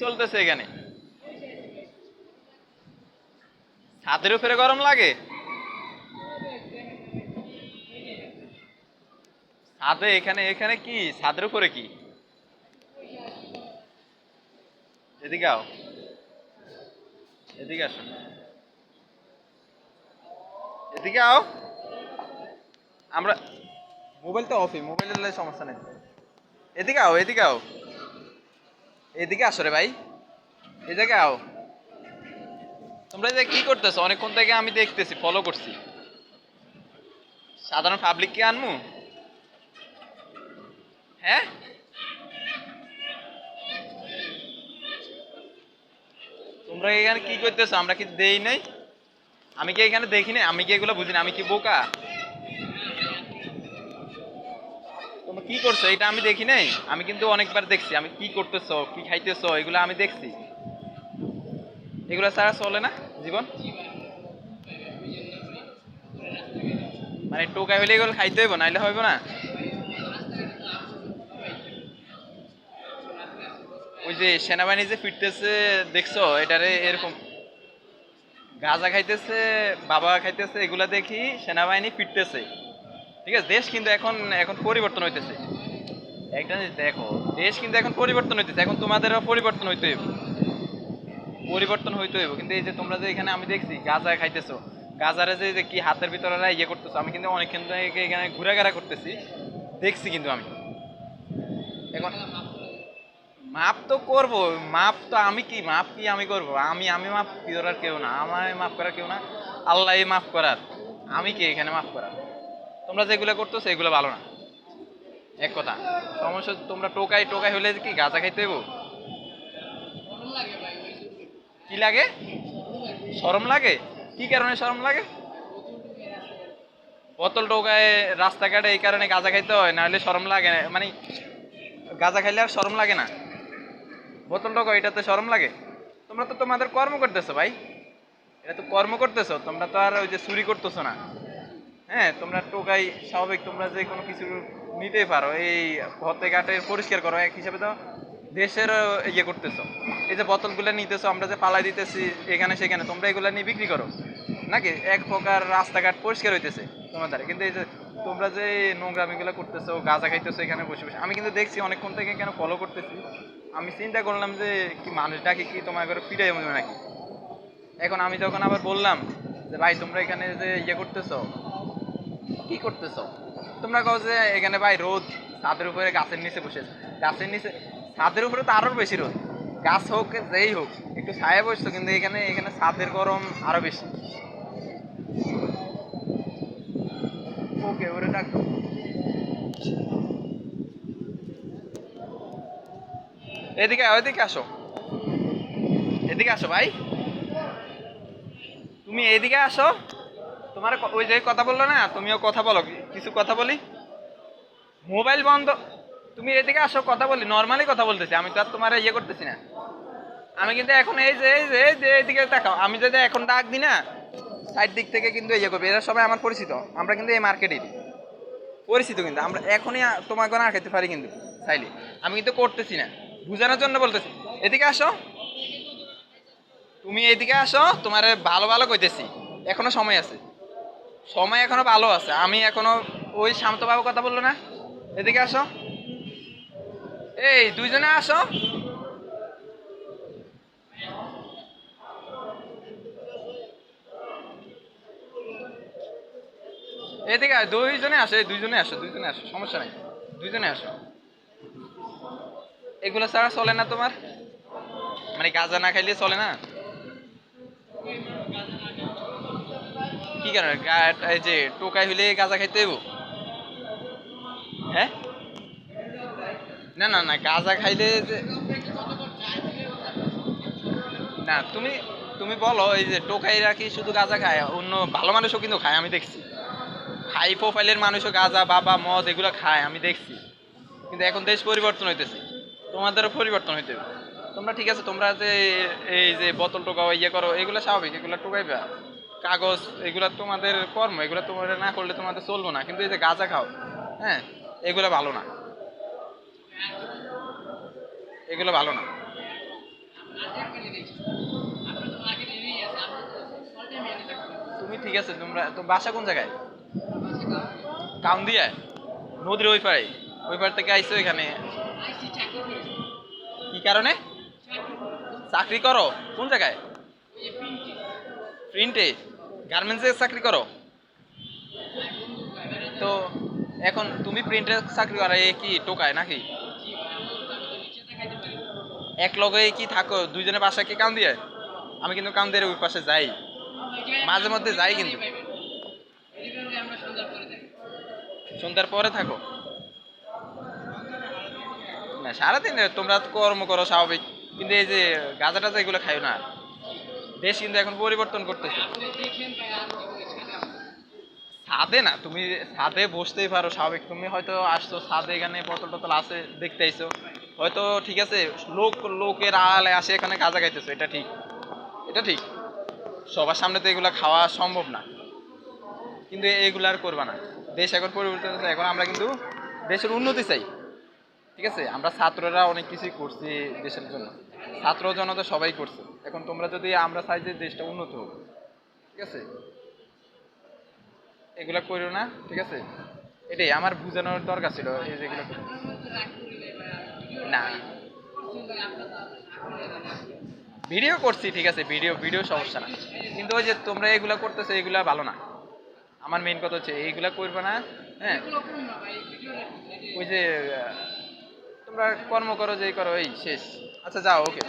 চলতেছে এখানে। ছাদের উপরে গরম লাগে? ছাদে এখানে এখানে কি? ছাদের উপরে কি? এদিকে আও। এদিকে এদিকে আও। আমরা মোবাইল তো অফই মোবাইলের সমস্যা নেই। এদিকে আও এদিকে আও। এদিকে আসো রে ভাই। এই জায়গায় আও। তোমরা যে কি করতেছো? অনেকক্ষণ থেকে আমি দেখতেছি ফলো করছি। সাধারণ পাবলিক কি আনমু? হ্যাঁ? তোমরা এখানে কি করতেছো? আমরা কি দেই নাই? আমি কি এখানে দেখি আমি কি এগুলো বুঝি না? আমি কি বোকা তোমরা কি করছ? এটা আমি দেখি নাই। আমি কিন্তু অনেকবার দেখছি। আমি কি করতেছো, কি খাইতেছো, এগুলো আমি দেখছি। এগুলো ছাড়া চলে না জীবন? মানে টোকাই হলে এগুলো খাইতে হইব, নাইলে হইব না? ওই যে সেনাবাহিনী যে ফিরতেছে, দেখছ? এটারে এরকম গাঁজা খাইতেছে, বাবা খাইতেছে, এগুলা দেখি সেনাবাহিনী ফিরতেছে। ঠিক আছে, দেশ কিন্তু এখন এখন পরিবর্তন হইতেছে। একটা জিনিস দেখো, দেশ কিন্তু এখন পরিবর্তন হইতেছে, এখন তোমাদেরও পরিবর্তন হইতে হইব। পরিবর্তন হইতে হইব, কিন্তু এই যে তোমরা যে এখানে আমি দেখছি, গাঁজা খাইতেছো, গাঁজারে যে কি হাতের ভিতরে ইয়ে করতেছো, আমি কিন্তু অনেকক্ষণ থেকে এখানে ঘুরাঘারা করতেছি, দেখছি কিন্তু আমি। এখন মাপ তো করব, মাপ তো আমি কি, মাপ কি আমি করব? আমি আমি মাপ করার কেউ না আমার মাফ করার কেউ না আল্লাহ মাফ করার। আমি কি এখানে মাফ করার? তোমরা যেগুলো করতেছো এগুলো ভালো না। এক কথা। সমস্যা তোমরা টোকাই টোকাই হলে কি গাঁজা খাইতে দেবো কি লাগে? শরম লাগে? কি কারণে শরম লাগে? বোতল টোকায়, রাস্তাঘাটে এই কারণে গাঁজা খাইতে হয় নাহলে শরম লাগে না। মানে গাঁজা খাইলে আর শরম লাগে না। বোতল টোকা, এটাতে শরম লাগে? তোমরা তো তোমাদের কর্ম করতেছো ভাই। এটা তো কর্ম করতেছো, তোমরা তো আর ওই যে চুরি করতেছো না। হ্যাঁ তোমরা টোকাই স্বাভাবিক, তোমরা যে কোনো কিছু নিতেই পারো। এই পথে ঘাটে পরিষ্কার করো। এক হিসাবে তো দেশের ইয়ে করতেছো। এই যে বোতলগুলো নিতেছো, আমরা যে পালাই দিতেছি এখানে সেখানে, তোমরা এগুলো নিয়ে বিক্রি করো? নাকি এক প্রকার রাস্তাঘাট পরিষ্কার হইতেছে তোমার দ্বারা কিন্তু এই যে তোমরা যে নোংরামিগুলো করতেছো, গাঁজা খাইতেছো এখানে বসে বসে, আমি কিন্তু দেখছি অনেকক্ষণ থেকে কেন ফলো করতেছি। আমি চিন্তা করলাম যে কি মানুষটাকে কি তোমার করে মনে নাকি? এখন আমি যখন আবার বললাম যে, ভাই, তোমরা এখানে যে ইয়ে করতেছো কি করতেছো? তোমরা কও যে এখানে ভাই রোদ, ছাদের উপরে গাছের নিচে বসে। গাছের নিচে, ছাদের উপরে তো আরও বেশি রোদ। গাছ হোক, যেই হোক, একটু ছায়া বসতো কিন্তু এখানে এখানে ছাদের গরম আরও বেশি। ওকে, ওরে ডাক। এদিকে ওইদিকে আসো। এদিকে আসো ভাই। তুমি এদিকে আসো। তোমার ওই যে কথা বলল না, তুমিও কথা বলো, কিছু কথা বলি? মোবাইল বন্ধ, তুমি এদিকে আসো, কথা বলি নর্মালি কথা বলতেছি, আমি তো আর তোমার ইয়ে করতেছি না। আমি কিন্তু এখন এই যে এই যে এই যে এদিকে তাকাও, আমি যদি এখন ডাক দিই না সাইড দিক থেকে কিন্তু ইয়ে করবে, এরা সবাই আমার পরিচিত, আমরা কিন্তু এই মার্কেটেরই পরিচিত কিন্তু, আমরা এখনই তোমাকে না খেতে পারি কিন্তু, চাইলে। আমি কিন্তু করতেছি না, বুঝানোর জন্য বলতেছি। এদিকে আসো। তুমি এদিকে আসো, তোমার ভালো ভালো কইতেছি, এখনও সময় আছে। সময় এখনও ভালো আছে। আমি এখনও ওই শান্তবাবু কথা বলল না। এদিকে আসো। এই, দুইজনে আসো। এদিকে দুইজনে আসো, এই দুইজনে আসো দুইজনে আসো, সমস্যা নেই। দুইজনে আসো। এগুলো ছাড়া চলে না তোমার? মানে গাঁজা না খাইলে চলে না? কি এই যে টোকাই হইলে গাঁজা খাইতে হইব? হ্যাঁ? না না না, গাঁজা খাইলে যে না, তুমি তুমি বলো, এই যে টোকাইরা কি শুধু গাঁজা খায়? অন্য ভালো মানুষও কিন্তু খায়, আমি দেখছি। হাই প্রোফাইলের মানুষও গাঁজা, বাবা, মদ এগুলো খায়, আমি দেখছি। কিন্তু এখন দেশ পরিবর্তন হইতেছে। তোমাদেরও পরিবর্তন হইতে তোমরা ঠিক আছে, তোমরা যে এই যে বোতল টোকাও ইয়ে করো, এগুলো স্বাভাবিক, এগুলো টোকাইবা। কাগজ এগুলো তোমাদের কর্ম এগুলো তোমাদের না করলে তোমাদের চলবো না। কিন্তু এই যে গাঁজা খাও হ্যাঁ এগুলো ভালো না। এগুলো ভালো না। তুমি ঠিক আছে তোমরা তো বাসা কোন জায়গায়? কাউন দিয়ে নদীর ওই পারে ওই পার থেকে আইসো এখানে। কি কারণে? চাকরি করো। কোন জায়গায়? প্রিন্টে গার্মেন্টসে চাকরি করো? তো এখন তুমি প্রিন্টে চাকরি করো এ কি টোকায় নাকি? এক লগে কি থাকো, দুইজনে বাসায় কি কাম দিয়ে? আমি কিন্তু কাম দিয়ে ওই পাশে যাই। মাঝে মধ্যে যাই কিন্তু। সন্ধ্যার পরে থাকো। না, সারাদিন তোমরা কর্ম করো, স্বাভাবিক। কিন্তু এই যে গাঁজা টাজা এগুলো খাইও না। দেশ কিন্তু এখন পরিবর্তন করতেছে। ছাদে না, তুমি ছাদে বসতেই পারো, স্বাভাবিক। তুমি হয়তো আসছো ছাদে, এখানে বোতল টতল আছে দেখতে হয়তো ঠিক আছে, লোক, লোকের আড়ালে আসে, এখানে গাঁজা খাইতেছো, এটা ঠিক। এটা ঠিক। সবার সামনে তো এগুলো খাওয়া সম্ভব না। কিন্তু এগুলো আর করবা না। দেশ এখন পরিবর্তন হচ্ছে এখন আমরা কিন্তু দেশের উন্নতি চাই। ঠিক আছে, আমরা ছাত্ররা অনেক কিছুই করছি দেশের জন্য। ছাত্র জনতা সবাই করছে। এখন তোমরা যদি আমরা চাই যে দেশটা উন্নত হোক ঠিক আছে? এগুলা করো না ঠিক আছে? এটাই আমার বুঝানোর দরকার ছিল এই যেগুলো না। ভিডিও করছি ঠিক আছে ভিডিও ভিডিও সমস্যা না। কিন্তু ওই যে তোমরা এগুলা করতেছো এগুলা ভালো না। আমার মেইন কথা হচ্ছে এইগুলা করবে না হ্যাঁ? ওই যে তোমরা কর্ম করো যেই করো এই শেষ আচ্ছা যাও ওকে